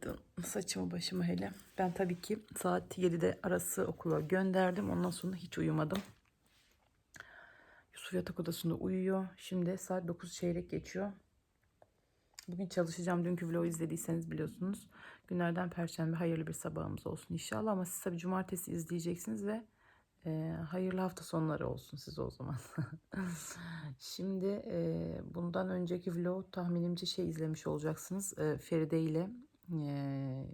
Günaydın. Saçımı başımı hele. Ben tabii ki saat 7'de arası okula gönderdim. Ondan sonra hiç uyumadım. Yusuf yatak odasında uyuyor. Şimdi saat 9 çeyrek geçiyor. Bugün çalışacağım. Dünkü vlogu izlediyseniz biliyorsunuz. Günlerden perşembe hayırlı bir sabahımız olsun inşallah. Ama siz tabii cumartesi izleyeceksiniz ve e, hayırlı hafta sonları olsun size o zaman. Şimdi e, bundan önceki vlog tahminimce şey izlemiş olacaksınız. E, Feride ile e,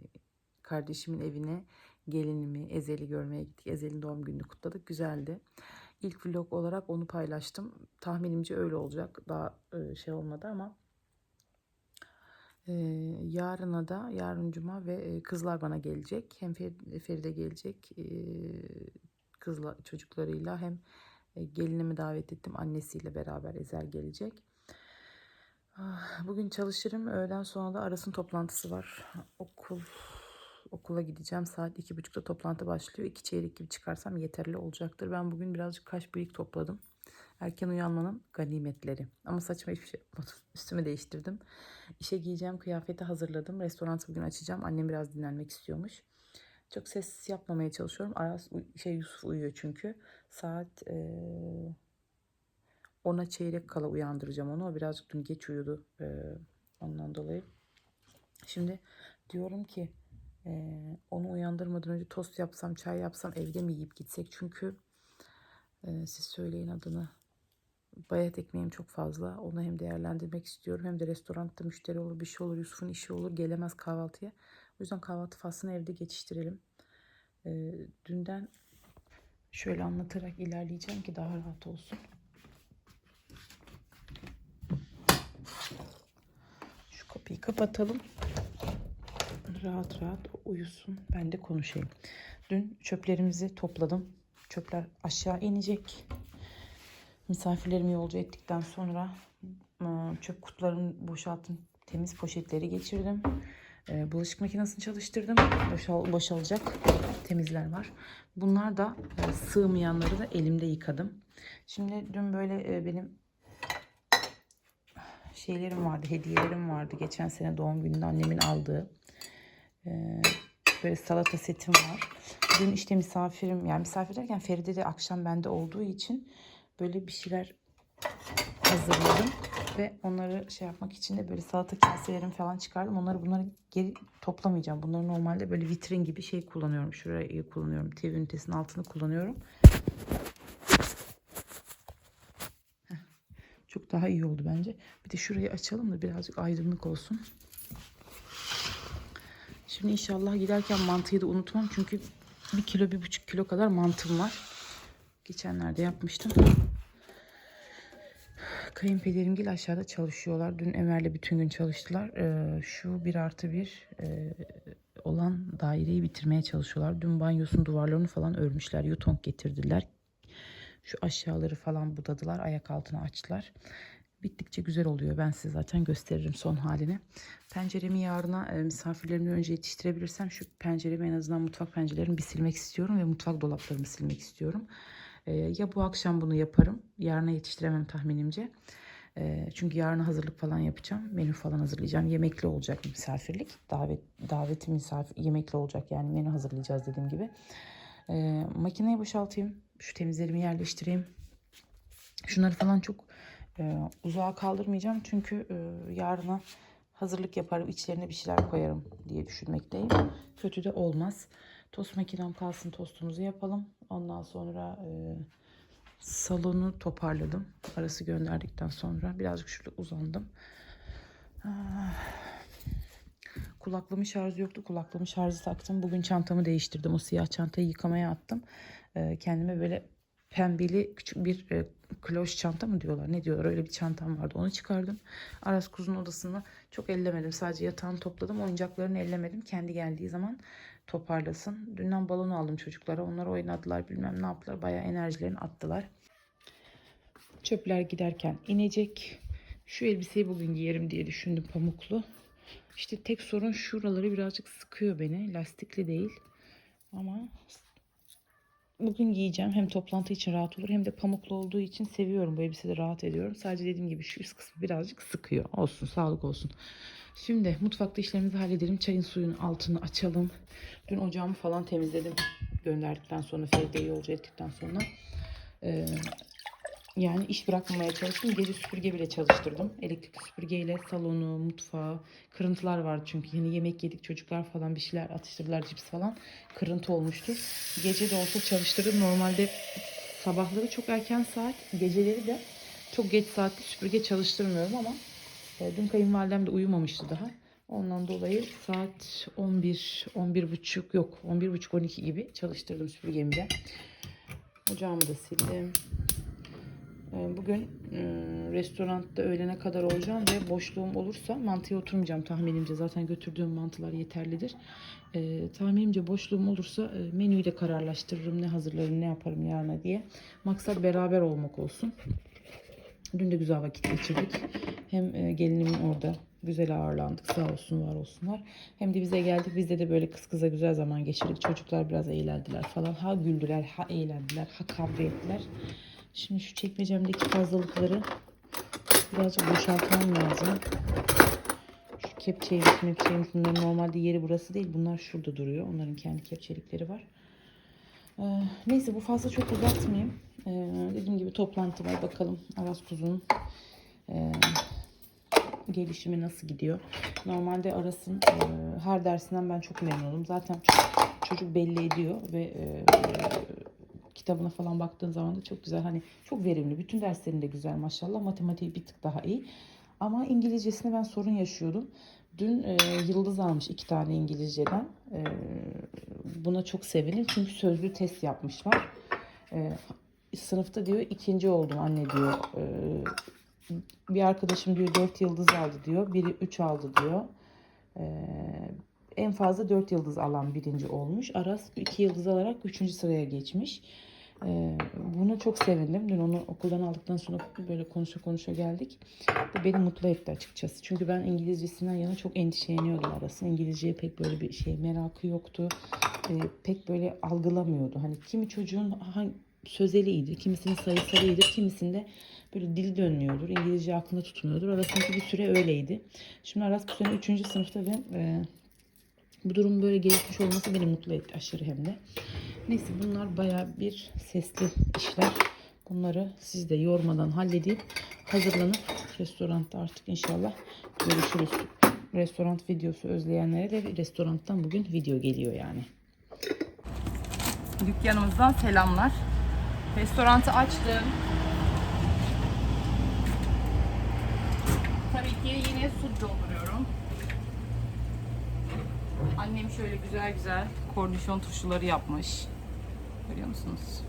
kardeşimin evine gelinimi Ezel'i görmeye gittik. Ezel'in doğum gününü kutladık. Güzeldi. İlk vlog olarak onu paylaştım. Tahminimce öyle olacak. Daha e, şey olmadı ama e, yarına da yarın cuma ve e, kızlar bana gelecek. Hem Fer- Feride gelecek e, kızla çocuklarıyla hem e, gelinimi davet ettim. Annesiyle beraber Ezel gelecek. Ah, Bugün çalışırım. Öğleden sonra da Aras'ın toplantısı var. Okul okula gideceğim. Saat iki buçukta toplantı başlıyor. İki çeyrek gibi çıkarsam yeterli olacaktır. Ben bugün birazcık kaş bıyık topladım. Erken uyanmanın ganimetleri. Ama saçma hiçbir şey yapmadım. Üstümü değiştirdim. İşe giyeceğim kıyafeti hazırladım. Restoranı bugün açacağım. Annem biraz dinlenmek istiyormuş. Çok ses yapmamaya çalışıyorum. Aras şey Yusuf uyuyor çünkü. Saat eee ona çeyrek kala uyandıracağım onu. O birazcık dün geç uyudu. eee, ondan dolayı. Şimdi diyorum ki eee, onu uyandırmadan önce tost yapsam, çay yapsam evde mi yiyip gitsek? Çünkü eee, siz söyleyin adını. Bayat ekmeğim çok fazla. Onu hem değerlendirmek istiyorum hem de restoranda müşteri olur, bir şey olur, Yusuf'un işi olur, gelemez kahvaltıya. O yüzden kahvaltı faslını evde geçiştirelim. Ee, dünden şöyle anlatarak ilerleyeceğim ki daha rahat olsun. Kapıyı kapatalım. Rahat rahat uyusun. Ben de konuşayım. Dün çöplerimizi topladım. Çöpler aşağı inecek. Misafirlerimi yolcu ettikten sonra ıı, çöp kutularını boşalttım. Temiz poşetleri geçirdim. Ee, Bulaşık makinesini çalıştırdım. Boşal, boşalacak temizler var. Bunlar da e, sığmayanları da elimde yıkadım. Şimdi dün böyle e, benim şeylerim vardı, hediyelerim vardı. Geçen sene doğum gününde annemin aldığı. Ee, böyle salata setim var. Dün işte misafirim, yani misafir derken Feride de akşam bende olduğu için böyle bir şeyler hazırladım ve onları şey yapmak için de böyle salata kaselerimi falan çıkardım. Onları bunları geri toplamayacağım. Bunları normalde böyle vitrin gibi şey kullanıyorum. Şurayı kullanıyorum. TV ünitesinin altını kullanıyorum. Heh, Çok daha iyi oldu bence. Bir de şurayı açalım da birazcık aydınlık olsun. Şimdi inşallah giderken mantıyı da unutmam. Çünkü bir kilo, bir buçuk kilo kadar mantım var. Geçenlerde yapmıştım. Kayınpederimgil aşağıda çalışıyorlar. Dün Ömer'le bütün gün çalıştılar. Ee, şu bir artı bir e, olan daireyi bitirmeye çalışıyorlar. Dün banyosun duvarlarını falan örmüşler. Yutonk getirdiler. Şu aşağıları falan budadılar. Ayak altına açtılar. Bittikçe güzel oluyor. Ben size zaten gösteririm son halini. Penceremi yarına e, misafirlerimden önce yetiştirebilirsem şu penceremi en azından mutfak pencerelerimi bir silmek istiyorum ve mutfak dolaplarımı silmek istiyorum. E, ya bu akşam bunu yaparım. Yarına yetiştiremem tahminimce. E, çünkü yarına hazırlık falan yapacağım. Menü falan hazırlayacağım. Yemekli olacak misafirlik. Davet daveti misafir yemekli olacak yani menü hazırlayacağız dediğim gibi. E, makineyi boşaltayım. Şu temizlerimi yerleştireyim. Şunları falan çok e, uzağa kaldırmayacağım. Çünkü e, yarına hazırlık yaparım. içlerine bir şeyler koyarım diye düşünmekteyim. Kötü de olmaz. Tost makinem kalsın tostumuzu yapalım. Ondan sonra e, salonu toparladım. Arası gönderdikten sonra birazcık şurada uzandım. Ah. Kulaklığımın şarjı yoktu. Kulaklığımın şarjı taktım. Bugün çantamı değiştirdim. O siyah çantayı yıkamaya attım. E, kendime böyle pembeli küçük bir e, kloş çanta mı diyorlar ne diyorlar öyle bir çantam vardı onu çıkardım. Aras kuzun odasını çok ellemedim sadece yatağını topladım oyuncaklarını ellemedim kendi geldiği zaman toparlasın. Dünden balon aldım çocuklara onlar oynadılar bilmem ne yaptılar bayağı enerjilerini attılar. Çöpler giderken inecek. Şu elbiseyi bugün giyerim diye düşündüm pamuklu. İşte tek sorun şuraları birazcık sıkıyor beni. Lastikli değil. Ama bugün giyeceğim. Hem toplantı için rahat olur hem de pamuklu olduğu için seviyorum. Bu elbisede rahat ediyorum. Sadece dediğim gibi şu üst kısmı birazcık sıkıyor. Olsun sağlık olsun. Şimdi mutfakta işlerimizi halledelim. Çayın suyun altını açalım. Dün ocağımı falan temizledim. Gönderdikten sonra Feride'yi yolcu ettikten sonra. Ee, yani iş bırakmamaya çalıştım. Gece süpürge bile çalıştırdım. Elektrikli süpürgeyle salonu, mutfağı, kırıntılar vardı çünkü. Hani yemek yedik çocuklar falan bir şeyler atıştırdılar cips falan. Kırıntı olmuştu. Gece de olsa çalıştırdım. Normalde sabahları çok erken saat, geceleri de çok geç saatte süpürge çalıştırmıyorum ama e, dün kayınvalidem de uyumamıştı daha. Ondan dolayı saat 11, 11 buçuk yok 11 buçuk 12 gibi çalıştırdım süpürgemi de. Ocağımı da sildim. Ee, Bugün e, restoranda öğlene kadar olacağım ve boşluğum olursa mantıya oturmayacağım tahminimce. Zaten götürdüğüm mantılar yeterlidir. Ee, tahminimce boşluğum olursa e, menüyü de kararlaştırırım. Ne hazırlarım ne yaparım yarına diye. Maksat beraber olmak olsun. Dün de güzel vakit geçirdik. Hem e, gelinimin orada güzel ağırlandık sağ olsun var olsunlar. Hem de bize geldik bizde de böyle kız kıza güzel zaman geçirdik. Çocuklar biraz eğlendiler falan. Ha güldüler ha eğlendiler ha kavga ettiler. Şimdi şu çekmecemdeki fazlalıkları birazcık boşaltmam lazım. Şu kepçeymiş, mepçeymiş bunların normalde yeri burası değil. Bunlar şurada duruyor. Onların kendi kepçelikleri var. Ee, neyse bu fazla çok uzatmayayım. Ee, dediğim gibi toplantı var. Bakalım Aras Kuzu'nun e, gelişimi nasıl gidiyor. Normalde Aras'ın e, her dersinden ben çok memnunum. Zaten çocuk, çocuk belli ediyor ve e, kitabına falan baktığın zaman da çok güzel. Hani çok verimli. Bütün derslerinde güzel maşallah. Matematiği bir tık daha iyi. Ama İngilizcesinde ben sorun yaşıyordum. Dün e, Yıldız almış iki tane İngilizceden. E, buna çok sevindim. Çünkü sözlü test yapmışlar. E, sınıfta diyor ikinci oldum anne diyor. E, bir arkadaşım diyor 4 yıldız aldı diyor. Biri 3 aldı diyor. E, en fazla 4 yıldız alan birinci olmuş. Aras 2 yıldız alarak 3. sıraya geçmiş. Ee, buna çok sevindim. Dün onu okuldan aldıktan sonra böyle konuşa konuşa geldik. Beni mutlu etti açıkçası. Çünkü ben İngilizcesinden yana çok endişeleniyordum Aras'ın. İngilizceye pek böyle bir şey merakı yoktu. Ee, pek böyle algılamıyordu. Hani kimi çocuğun hangi, sözeli iyidir, kimisinin sayısal iyidir, kimisinde böyle dil dönmüyordur. İngilizce aklında tutmuyordur. Aras'ınki bir süre öyleydi. Şimdi Aras bu sene 3. sınıfta ve e, bu durum böyle gelişmiş olması beni mutlu etti aşırı hem de. Neyse bunlar baya bir sesli işler. Bunları siz de yormadan halledip hazırlanıp restoranda artık inşallah görüşürüz. Restoran videosu özleyenlere de restorandan bugün video geliyor yani. Dükkanımızdan selamlar. Restorantı açtım. Tabii ki yine su dolduruyorum. Annem şöyle güzel güzel kornişon turşuları yapmış. Görüyor musunuz?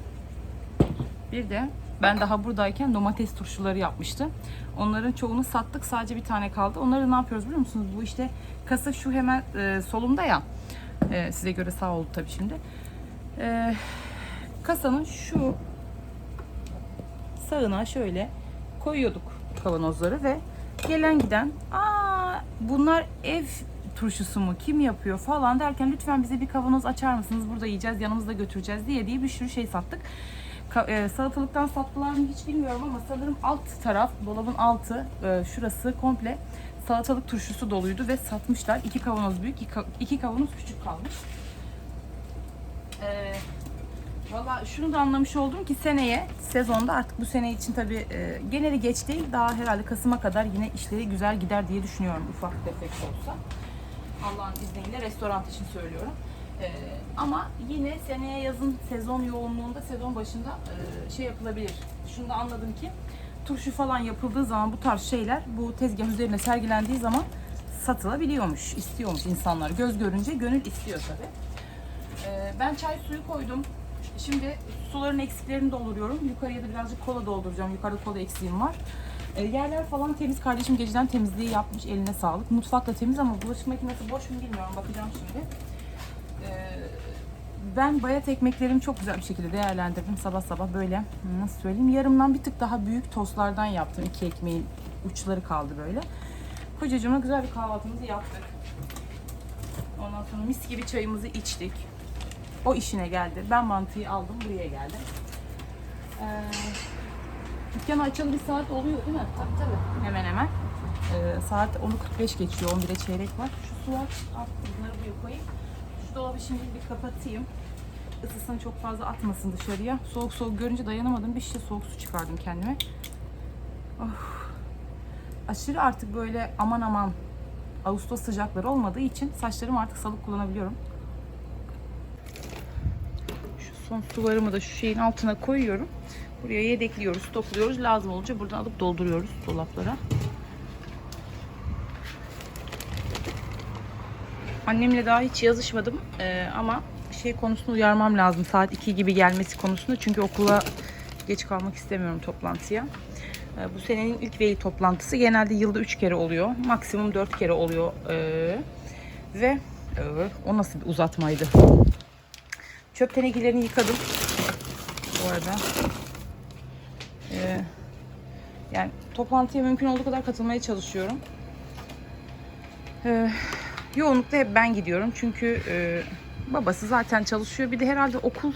Bir de ben daha buradayken domates turşuları yapmıştım. Onların çoğunu sattık. Sadece bir tane kaldı. Onları ne yapıyoruz biliyor musunuz? Bu işte kasa şu hemen e, solumda ya. E, size göre sağ oldu tabii şimdi. E, kasanın şu sağına şöyle koyuyorduk kavanozları ve gelen giden aa bunlar ev turşusu mu kim yapıyor falan derken lütfen bize bir kavanoz açar mısınız burada yiyeceğiz yanımızda götüreceğiz diye diye bir sürü şey sattık. E, salatalıktan sattılar mı hiç bilmiyorum ama sanırım alt taraf dolabın altı e, şurası komple salatalık turşusu doluydu ve satmışlar. İki kavanoz büyük iki, ka- iki kavanoz küçük kalmış. Eee Valla şunu da anlamış oldum ki seneye sezonda artık bu sene için tabi e, geneli geç değil daha herhalde Kasım'a kadar yine işleri güzel gider diye düşünüyorum ufak tefek olsa. Allah'ın izniyle restoran için söylüyorum. E, ama yine seneye yazın sezon yoğunluğunda sezon başında e, şey yapılabilir. Şunu da anladım ki turşu falan yapıldığı zaman bu tarz şeyler bu tezgah üzerine sergilendiği zaman satılabiliyormuş, istiyormuş insanlar. Göz görünce gönül istiyor tabi. E, ben çay suyu koydum. Şimdi suların eksiklerini dolduruyorum. Yukarıya da birazcık kola dolduracağım. Yukarıda kola eksiğim var. E, yerler falan temiz. Kardeşim geceden temizliği yapmış. Eline sağlık. Mutfak da temiz ama bulaşık makinesi boş mu bilmiyorum. Bakacağım şimdi. E, ben bayat ekmeklerimi çok güzel bir şekilde değerlendirdim. Sabah sabah böyle hmm, nasıl söyleyeyim yarımdan bir tık daha büyük tostlardan yaptım. İki ekmeğin uçları kaldı böyle. Kocacığımla güzel bir kahvaltımızı yaptık. Ondan sonra mis gibi çayımızı içtik. O işine geldi. Ben mantıyı aldım buraya geldim. Ee, dükkan açalı bir saat oluyor değil mi? Tabii tabii. Hemen hemen. Ee, saat 10.45 geçiyor. 11'e çeyrek var. Şu su var. Al, bunları buraya koyayım. Şu dolabı şimdi bir kapatayım. Isısını çok fazla atmasın dışarıya. Soğuk soğuk görünce dayanamadım. Bir şişe soğuk su çıkardım kendime. Of. Aşırı artık böyle aman aman Ağustos sıcakları olmadığı için saçlarımı artık salık kullanabiliyorum. Şu son sularımı da şu şeyin altına koyuyorum. Buraya yedekliyoruz, stokluyoruz. Lazım olunca buradan alıp dolduruyoruz dolaplara. Annemle daha hiç yazışmadım Ee, ama şey konusunu uyarmam lazım. Saat 2 gibi gelmesi konusunda. Çünkü okula geç kalmak istemiyorum toplantıya. Ee, bu senenin ilk veli toplantısı genelde yılda 3 kere oluyor. Maksimum 4 kere oluyor. Ee, ve ee, o nasıl bir uzatmaydı. Çöp tenekelerini yıkadım. Bu arada. Ee, yani toplantıya mümkün olduğu kadar katılmaya çalışıyorum. Ee, yoğunlukla hep ben gidiyorum. Çünkü e, babası zaten çalışıyor. Bir de herhalde okul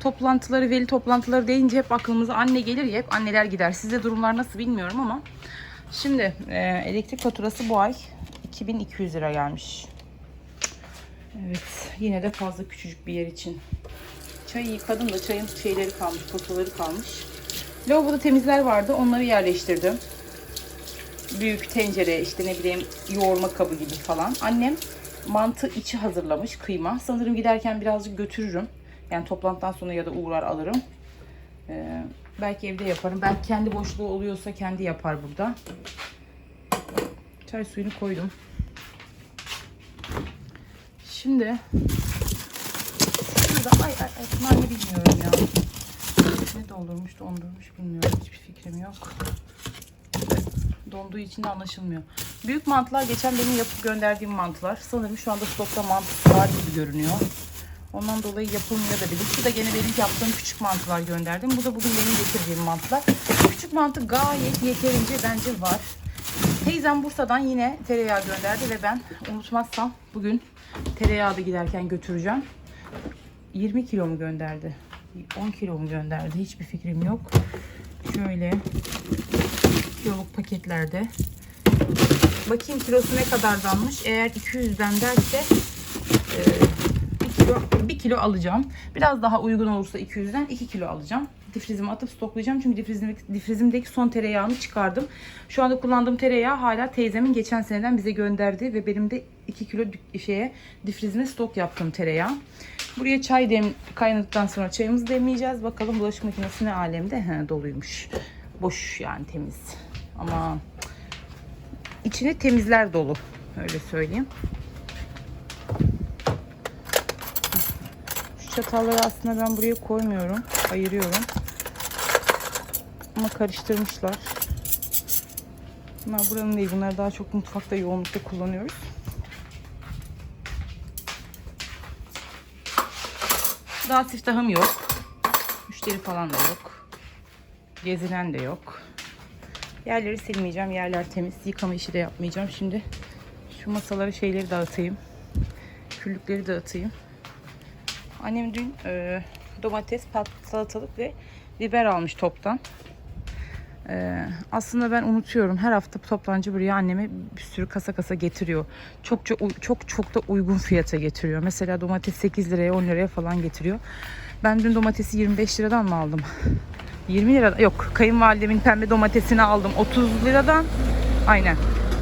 toplantıları, veli toplantıları deyince hep aklımıza anne gelir ya. Hep anneler gider. Sizde durumlar nasıl bilmiyorum ama. Şimdi e, elektrik faturası bu ay 2200 lira gelmiş. Evet. Yine de fazla küçücük bir yer için. Çayı yıkadım da çayın şeyleri kalmış, potaları kalmış. Lavaboda temizler vardı. Onları yerleştirdim. Büyük tencere, işte ne bileyim yoğurma kabı gibi falan. Annem mantı içi hazırlamış, kıyma. Sanırım giderken birazcık götürürüm. Yani toplantıdan sonra ya da uğrar alırım. Ee, belki evde yaparım. Belki kendi boşluğu oluyorsa kendi yapar burada. Çay suyunu koydum. Şimdi şurada ay ay ay ne bilmiyorum ya. Ne doldurmuş dondurmuş bilmiyorum. Hiçbir fikrim yok. Donduğu için de anlaşılmıyor. Büyük mantılar geçen benim yapıp gönderdiğim mantılar. Sanırım şu anda stokta mantı var gibi görünüyor. Ondan dolayı yapılmıyor da bilir. Şu da gene benim yaptığım küçük mantılar gönderdim. Bu da bugün benim getirdiğim mantılar. Küçük mantı gayet yeterince bence var. Teyzem Bursa'dan yine tereyağı gönderdi ve ben unutmazsam bugün tereyağı da giderken götüreceğim. 20 kilo mu gönderdi? 10 kilo mu gönderdi? Hiçbir fikrim yok. Şöyle kiloluk paketlerde. Bakayım kilosu ne kadardanmış. Eğer 200'den derse e, 1 kilo, 1 kilo alacağım. Biraz daha uygun olursa 200'den 2 kilo alacağım. Difrizime atıp stoklayacağım. Çünkü difrizimdeki, difrizimdeki son tereyağını çıkardım. Şu anda kullandığım tereyağı hala teyzemin geçen seneden bize gönderdi ve benim de 2 kilo şeye difrizime stok yaptığım tereyağı. Buraya çay dem kaynadıktan sonra çayımızı demleyeceğiz. Bakalım bulaşık makinesi ne alemde? He, doluymuş. Boş yani temiz. Ama içine temizler dolu. Öyle söyleyeyim. Şu çatalları aslında ben buraya koymuyorum. Ayırıyorum. Ama karıştırmışlar. Bunlar buranın değil. Bunları daha çok mutfakta yoğunlukta kullanıyoruz. Daha siftahım yok. Müşteri falan da yok. Gezinen de yok. Yerleri silmeyeceğim. Yerler temiz. Yıkama işi de yapmayacağım. Şimdi şu masalara şeyleri dağıtayım. Küllükleri dağıtayım. Annem dün e, domates, salatalık ve biber almış toptan. E, aslında ben unutuyorum. Her hafta toptancı buraya anneme bir sürü kasa kasa getiriyor. Çok çok çok çok da uygun fiyata getiriyor. Mesela domates 8 liraya 10 liraya falan getiriyor. Ben dün domatesi 25 liradan mı aldım? 20 lira yok kayınvalidemin pembe domatesini aldım 30 liradan aynen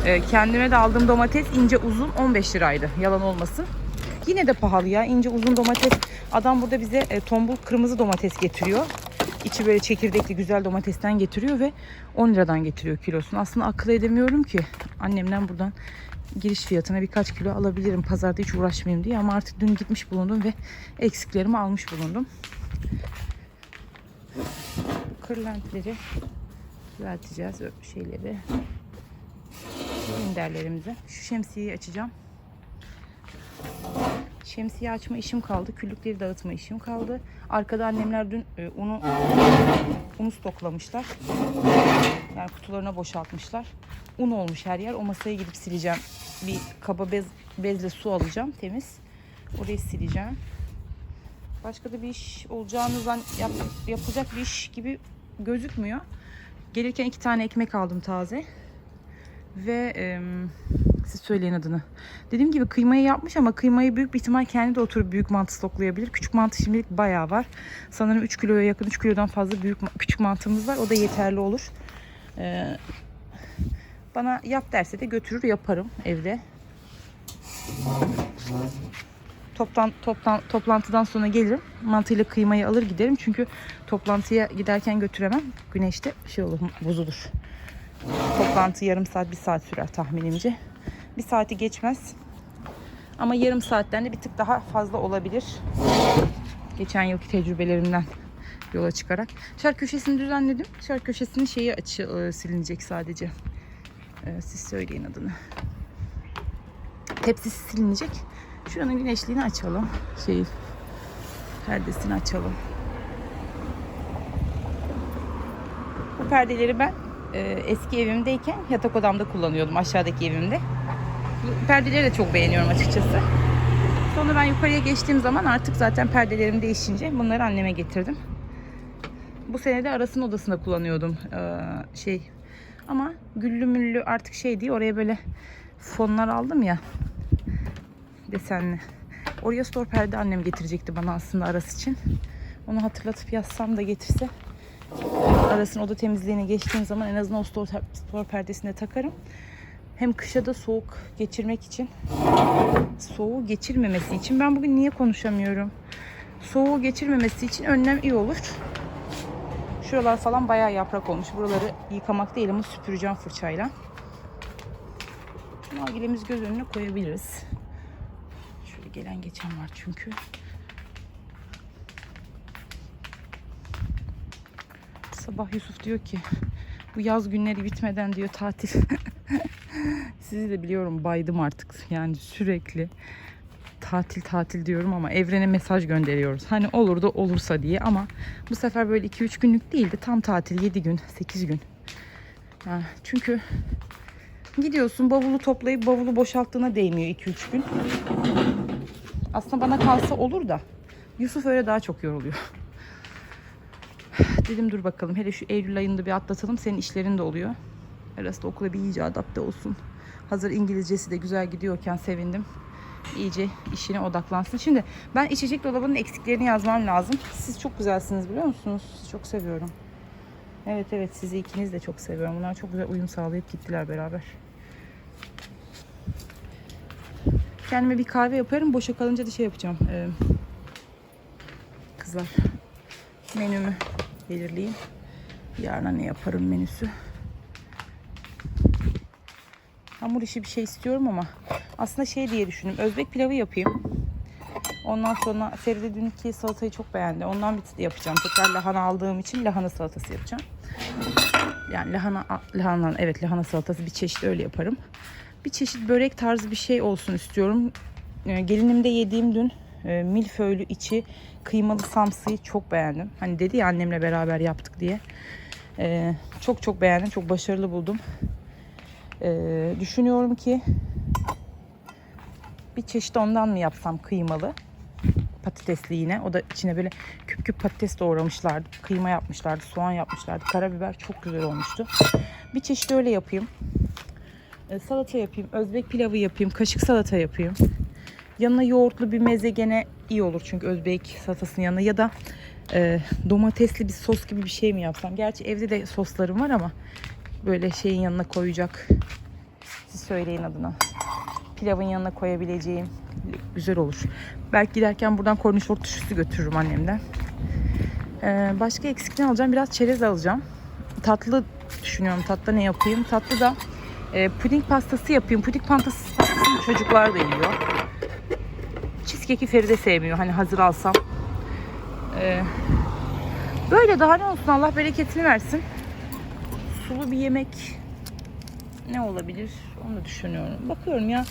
Ee, kendime de aldığım domates ince uzun 15 liraydı yalan olmasın yine de pahalı ya ince uzun domates adam burada bize e, tombul kırmızı domates getiriyor içi böyle çekirdekli güzel domatesten getiriyor ve 10 liradan getiriyor kilosunu aslında akıl edemiyorum ki annemden buradan giriş fiyatına birkaç kilo alabilirim pazarda hiç uğraşmayayım diye ama artık dün gitmiş bulundum ve eksiklerimi almış bulundum kırlentleri düzelteceğiz şeyleri minderlerimizi. Şu şemsiyeyi açacağım. Şemsiye açma işim kaldı. Küllükleri dağıtma işim kaldı. Arkada annemler dün e, unu unu stoklamışlar. Yani kutularına boşaltmışlar. Un olmuş her yer. O masaya gidip sileceğim. Bir kaba bez bezle su alacağım temiz. Orayı sileceğim. Başka da bir iş olacağını zan yap, yapılacak bir iş gibi gözükmüyor. Gelirken iki tane ekmek aldım taze. Ve em, siz söyleyin adını. Dediğim gibi kıymayı yapmış ama kıymayı büyük bir ihtimal kendi de oturup büyük mantı stoklayabilir. Küçük mantı şimdilik bayağı var. Sanırım 3 kiloya yakın 3 kilodan fazla büyük küçük mantımız var. O da yeterli olur. Ee, bana yap derse de götürür yaparım evde. Toptan, toptan, toplantıdan sonra gelirim. Mantıyla kıymayı alır giderim. Çünkü toplantıya giderken götüremem. Güneşte şey olur bozulur. Toplantı yarım saat bir saat sürer tahminimce. Bir saati geçmez. Ama yarım saatten de bir tık daha fazla olabilir. Geçen yılki tecrübelerimden yola çıkarak. Şark köşesini düzenledim. Şark köşesinin şeyi açı e, silinecek sadece. E, siz söyleyin adını. Tepsisi silinecek. Şuranın güneşliğini açalım. Şey perdesini açalım. Bu perdeleri ben e, eski evimdeyken yatak odamda kullanıyordum aşağıdaki evimde. Bu perdeleri de çok beğeniyorum açıkçası. Sonra ben yukarıya geçtiğim zaman artık zaten perdelerim değişince bunları anneme getirdim. Bu sene de arasın odasında kullanıyordum ee, şey. Ama güllü müllü artık şey diye oraya böyle fonlar aldım ya desenli. Oraya store perde annem getirecekti bana aslında arası için. Onu hatırlatıp yazsam da getirse arasın oda temizliğine geçtiğim zaman en azından o store, store perdesini de takarım. Hem kışa da soğuk geçirmek için soğuğu geçirmemesi için ben bugün niye konuşamıyorum? Soğuğu geçirmemesi için önlem iyi olur. Şuralar falan bayağı yaprak olmuş. Buraları yıkamak değil ama süpüreceğim fırçayla. Nargilemizi göz önüne koyabiliriz. Şöyle gelen geçen var çünkü. Sabah Yusuf diyor ki bu yaz günleri bitmeden diyor tatil. Sizi de biliyorum baydım artık yani sürekli tatil tatil diyorum ama evrene mesaj gönderiyoruz. Hani olur da olursa diye ama bu sefer böyle 2-3 günlük değildi. Tam tatil 7 gün 8 gün. Ha, çünkü gidiyorsun bavulu toplayıp bavulu boşalttığına değmiyor 2-3 gün. Aslında bana kalsa olur da Yusuf öyle daha çok yoruluyor. Dedim dur bakalım hele şu Eylül ayında bir atlatalım senin işlerin de oluyor. Arası da okula bir iyice adapte olsun. Hazır İngilizcesi de güzel gidiyorken sevindim. İyice işine odaklansın. Şimdi ben içecek dolabının eksiklerini yazmam lazım. Siz çok güzelsiniz biliyor musunuz? Sizi çok seviyorum. Evet evet sizi ikiniz de çok seviyorum. Bunlar çok güzel uyum sağlayıp gittiler beraber. Kendime bir kahve yaparım. Boşa kalınca da şey yapacağım. Ee, kızlar menümü belirleyeyim. Yarına ne yaparım menüsü. Hamur işi bir şey istiyorum ama aslında şey diye düşündüm. Özbek pilavı yapayım. Ondan sonra Feride dünkü salatayı çok beğendi. Ondan bir yapacağım. Tekrar lahana aldığım için lahana salatası yapacağım. Yani lahana, lahana evet lahana salatası bir çeşit öyle yaparım. Bir çeşit börek tarzı bir şey olsun istiyorum. Ee, Gelinimde yediğim dün e, milföylü içi kıymalı samsıyı çok beğendim. Hani dedi ya annemle beraber yaptık diye. Ee, çok çok beğendim. Çok başarılı buldum. Ee, düşünüyorum ki bir çeşit ondan mı yapsam kıymalı? Patatesli yine. O da içine böyle küp küp patates doğramışlardı. Kıyma yapmışlardı. Soğan yapmışlardı. Karabiber çok güzel olmuştu. Bir çeşit öyle yapayım. Ee, salata yapayım. Özbek pilavı yapayım. Kaşık salata yapayım. Yanına yoğurtlu bir meze gene iyi olur. Çünkü Özbek salatasının yanına. Ya da e, domatesli bir sos gibi bir şey mi yapsam? Gerçi evde de soslarım var ama böyle şeyin yanına koyacak. Siz söyleyin adına. Pilavın yanına koyabileceğim güzel olur. Belki giderken buradan kornişort turşusu götürürüm annemden. Ee, başka eksik ne alacağım? Biraz çerez alacağım. Tatlı düşünüyorum. Tatlı ne yapayım? Tatlı da e, puding pastası yapayım. Puding pastası çocuklar da yiyor. Cheesecake'i Feride sevmiyor. Hani hazır alsam. Ee, böyle daha ne olsun Allah bereketini versin sulu bir yemek ne olabilir onu düşünüyorum. Bakıyorum ya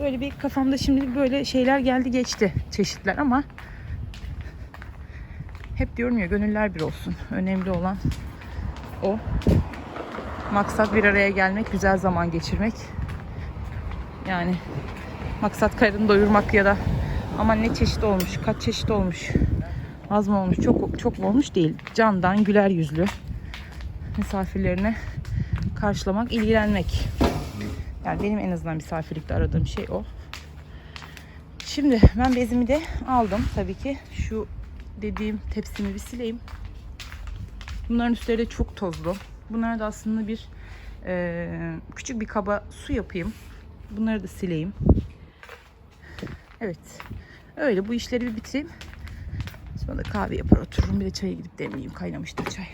böyle bir kafamda şimdi böyle şeyler geldi geçti çeşitler ama hep diyorum ya gönüller bir olsun. Önemli olan o. Maksat bir araya gelmek, güzel zaman geçirmek. Yani maksat karını doyurmak ya da aman ne çeşit olmuş, kaç çeşit olmuş. Az mı olmuş? Çok çok mu olmuş değil. Candan güler yüzlü misafirlerine karşılamak, ilgilenmek. Yani benim en azından misafirlikte aradığım şey o. Şimdi ben bezimi de aldım tabii ki. Şu dediğim tepsimi bir sileyim. Bunların üstleri de çok tozlu. Bunlara da aslında bir eee, küçük bir kaba su yapayım. Bunları da sileyim. Evet. Öyle bu işleri bir bitireyim. Sonra da kahve yapar otururum. Bir de çaya gidip demleyeyim. Kaynamıştır çay.